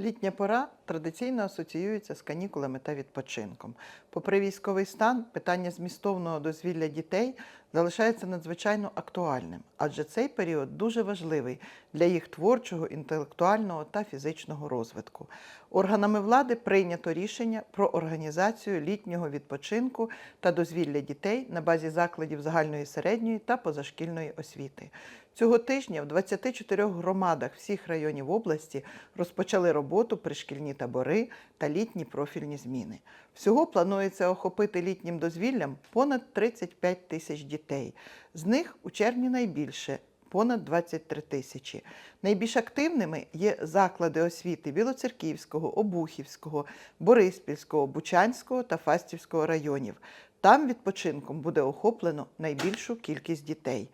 Літня пора традиційно асоціюється з канікулами та відпочинком. Попри військовий стан, питання змістовного дозвілля дітей залишається надзвичайно актуальним, адже цей період дуже важливий для їх творчого, інтелектуального та фізичного розвитку. Органами влади прийнято рішення про організацію літнього відпочинку та дозвілля дітей на базі закладів загальної середньої та позашкільної освіти. Цього тижня в 24 громадах всіх районів області розпочали роботу пришкільні табори та літні профільні зміни. Всього планується охопити літнім дозвіллям понад 35 тисяч дітей. З них у червні найбільше понад 23 тисячі. Найбільш активними є заклади освіти Білоцерківського, Обухівського, Бориспільського, Бучанського та Фастівського районів. Там відпочинком буде охоплено найбільшу кількість дітей.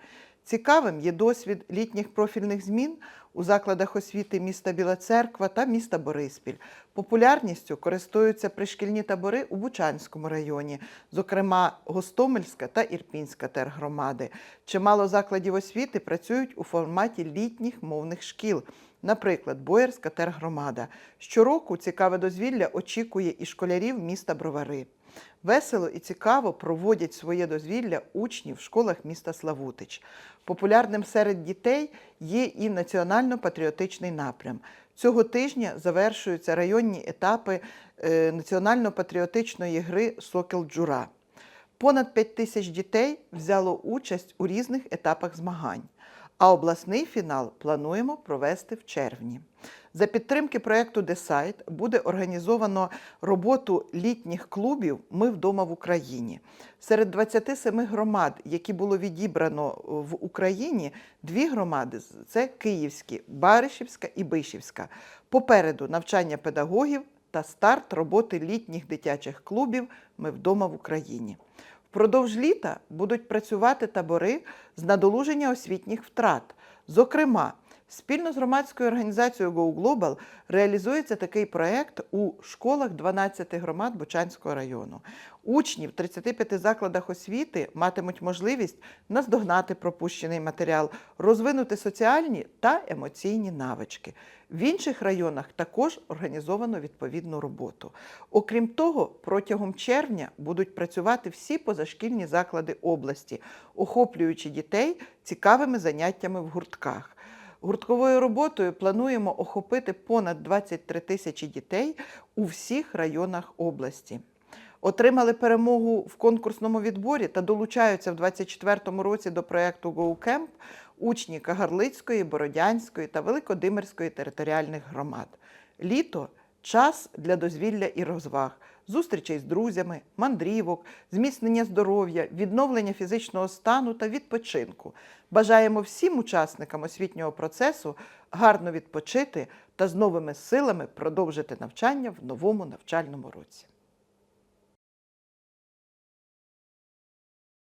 Цікавим є досвід літніх профільних змін у закладах освіти міста Біла Церква та міста Бориспіль. Популярністю користуються пришкільні табори у Бучанському районі, зокрема Гостомельська та Ірпінська тергромади. Чимало закладів освіти працюють у форматі літніх мовних шкіл. Наприклад, Боярська тергромада. Щороку цікаве дозвілля очікує і школярів міста Бровари. Весело і цікаво проводять своє дозвілля учні в школах міста Славутич. Популярним серед дітей є і національно-патріотичний напрям. Цього тижня завершуються районні етапи е, національно-патріотичної гри Сокіл Джура. Понад 5 тисяч дітей взяло участь у різних етапах змагань, а обласний фінал плануємо провести в червні. За підтримки проєкту Десайт буде організовано роботу літніх клубів Ми вдома в Україні. Серед 27 громад, які було відібрано в Україні, дві громади це Київські, Баришівська і Бишівська. Попереду навчання педагогів та старт роботи літніх дитячих клубів Ми вдома в Україні. Впродовж літа будуть працювати табори з надолуження освітніх втрат. Зокрема, спільно з громадською організацією Go Global реалізується такий проект у школах 12 громад Бучанського району. Учні в 35 закладах освіти матимуть можливість наздогнати пропущений матеріал, розвинути соціальні та емоційні навички. В інших районах також організовано відповідну роботу. Окрім того, протягом червня будуть працювати всі позашкільні заклади області, охоплюючи дітей цікавими заняттями в гуртках. Гуртковою роботою плануємо охопити понад 23 тисячі дітей у всіх районах області. Отримали перемогу в конкурсному відборі та долучаються в 2024 році до проєкту GoCamp учні Кагарлицької, Бородянської та Великодимирської територіальних громад. Літо час для дозвілля і розваг, зустрічей з друзями, мандрівок, зміцнення здоров'я, відновлення фізичного стану та відпочинку. Бажаємо всім учасникам освітнього процесу гарно відпочити та з новими силами продовжити навчання в новому навчальному році.